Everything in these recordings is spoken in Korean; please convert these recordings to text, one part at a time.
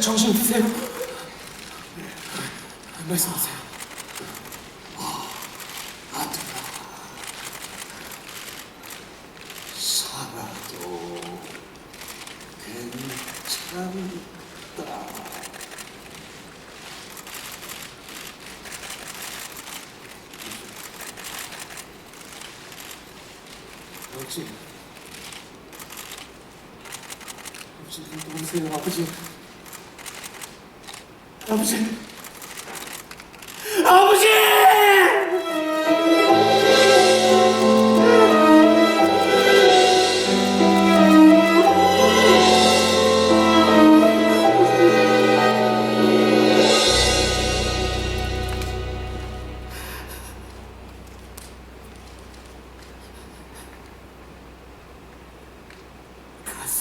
정신 드세요. 말씀하세요. 아들아, 살아도 괜찮다. 아버지. 아버지, 눈 떠보세요, 아버지. 아버지. 아버지!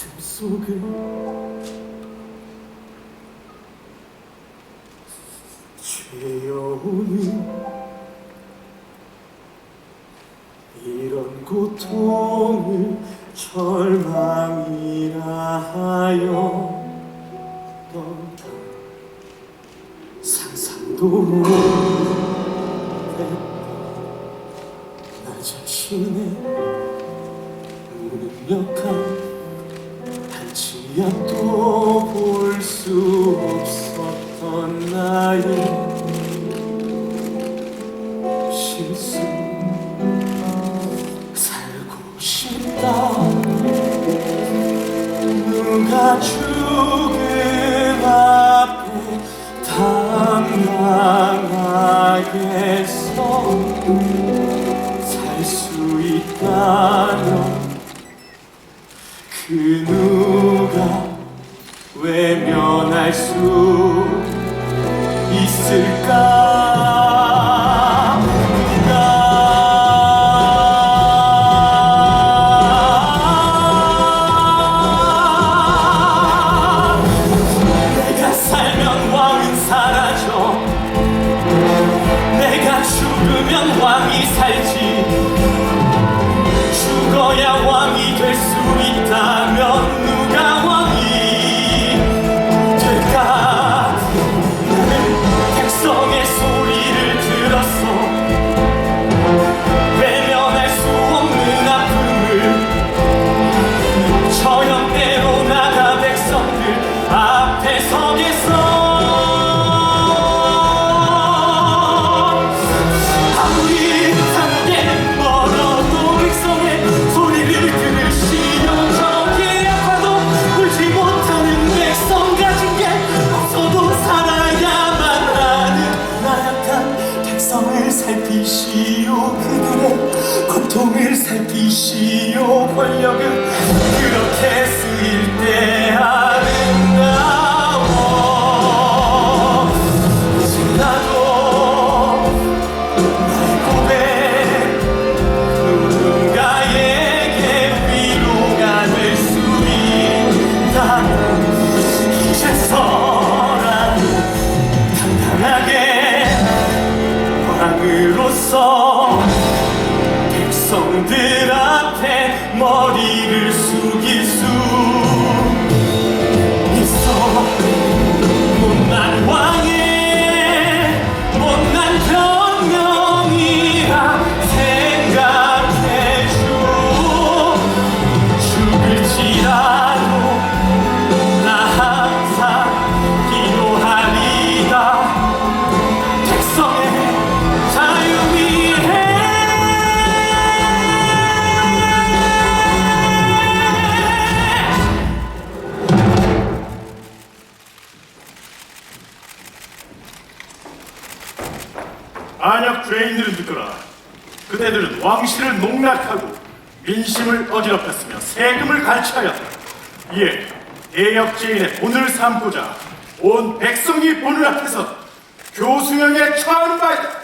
가슴 속에 죄어오는 이런 고통을 절망이라 하여 넌다 상상도 못했다 나 자신의 무능력한 한치앞도 볼 수 없었던 나의 실수 살고 싶다. 누가 죽음 앞에 당당하겠어? 살수 있다면 그 누가 외면할 수 있을까? 누가 내가 살면 왕은 사라져 내가 죽으면 왕이 살지 죽어야 왕 권력은 그렇게 안약 죄인들은 듣거라. 그대들은 왕실을 농락하고 민심을 어지럽혔으며 세금을 갈취하였다. 이에 대역죄인의 본을 삼고자 온 백성이 본을 앞에서 교수형에 처하는 바이다.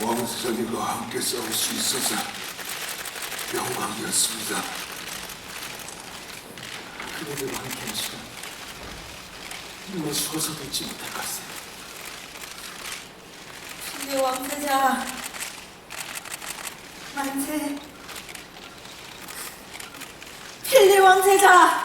왕세자님과 함께 싸울 수 있어서 영광이었습니다. 그대들과 함께한 시간 내 죽어서도 잊지 못할 것을 신의 왕세자 만세. 필 왕세자